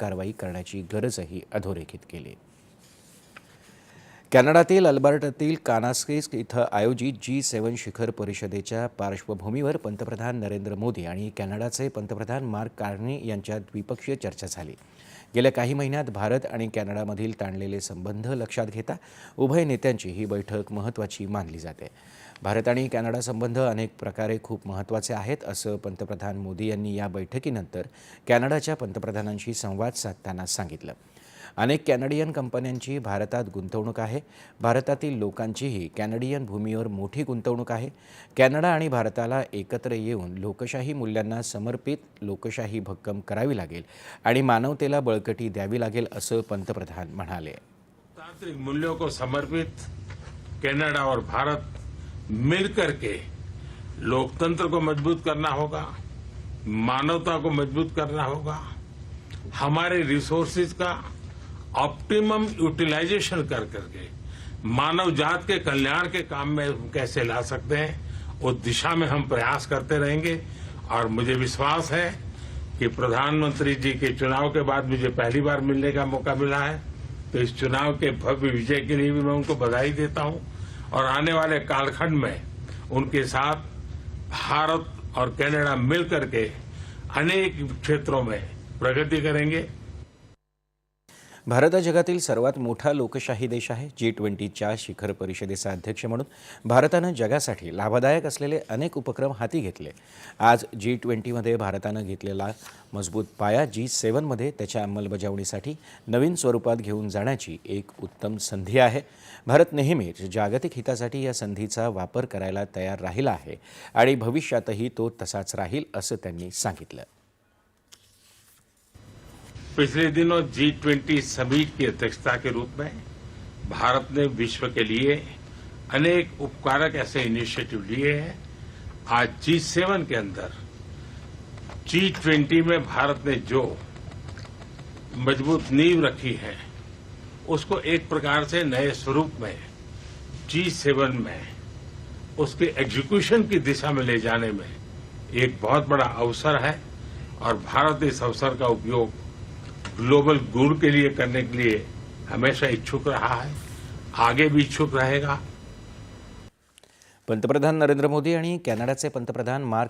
कारवाई करण्याची गरजही अधोरेखित केली. कॅनडातील अल्बर्टातील कानास्केस इथं आयोजित जी सेव्हन शिखर परिषदेच्या पार्श्वभूमीवर पंतप्रधान नरेंद्र मोदी आणि कॅनडाचे पंतप्रधान मार्क कार्नी यांच्यात द्विपक्षीय चर्चा झाली. गेल्या काही महिन्यात भारत आणि कॅनडामधील ताणलेले संबंध लक्षात घेता उभय नेत्यांची ही बैठक महत्त्वाची मानली जाते. भारत आणि कॅनडा संबंध अनेक प्रकारे खूप महत्त्वाचे आहेत असं पंतप्रधान मोदी यांनी या बैठकीनंतर कॅनडाच्या पंतप्रधानांशी संवाद साधताना सांगितलं. अनेक कॅनडियन कंपन्यांची भारतात गुंतवणूक आहे. भारतातील लोकांचीही कॅनडियन भूमीवर मोठी गुंतवणूक आहे. कॅनडा आणि भारताला एकत्र येऊन लोकशाही मूल्यांना समर्पित लोकशाही भक्कम करावी लागेल आणि मानवतेला बळकटी द्यावी लागेल असं पंतप्रधान म्हणाले. तांत्रिक मूल्यों को समर्पित कनाडा और भारत मिलकर के लोकतंत्र को मजबूत करना होगा मानवता को मजबूत करना होगा हमारे रिसोर्सेज का ऑप्टिमम यूटिलाइजेशन कर करके, मानव जात के कल्याण के काम में कैसे ला सकते हैं उस दिशा में हम प्रयास करते रहेंगे। और मुझे विश्वास है कि प्रधानमंत्री जी के चुनाव के बाद मुझे पहली बार मिलने का मौका मिला है। तो इस चुनाव के भव्य विजय के लिए भी मैं उनको बधाई देता हूँ। और आने वाले कालखंड में उनके साथ भारत और कनाडा मिलकर के अनेक क्षेत्रों में प्रगति करेंगे। भारत हा जगातील सर्वात मोठा लोकशाही देश आहे. जी ट्वेंटीच्या शिखर परिषदेचा अध्यक्ष म्हणून भारतानं जगासाठी लाभदायक असलेले अनेक उपक्रम हाती घेतले. आज जी ट्वेंटीमध्ये भारतानं घेतलेला मजबूत पाया जी सेवनमध्ये त्याच्या अंमलबजावणीसाठी नवीन स्वरूपात घेऊन जाण्याची एक उत्तम संधी आहे. भारत नेहमीच जागतिक हितासाठी या संधीचा वापर करायला तयार राहिला आहे आणि भविष्यातही तो तसाच राहील असं त्यांनी सांगितलं. पिछले दिनों जी ट्वेंटी समिट की अध्यक्षता के रूप में भारत ने विश्व के लिए अनेक उपकारक ऐसे इनिशिएटिव लिए हैं। आज जी सेवन के अंदर जी ट्वेंटी में भारत ने जो मज़बूत नींव रखी है, उसको एक प्रकार से नए स्वरूप में जी सेवन में, उसके एग्जीक्यूशन की दिशा में ले जाने में एक बहुत बड़ा अवसर है और भारत इस अवसर का उपयोग ग्लोबल गुड के लिए करने के लिए हमेशा इच्छुक रहा है। आगे भी इच्छुक रहेगा। पंतप्रधान नरेंद्र मोदी आणि कॅनडाचे पंतप्रधान मार्क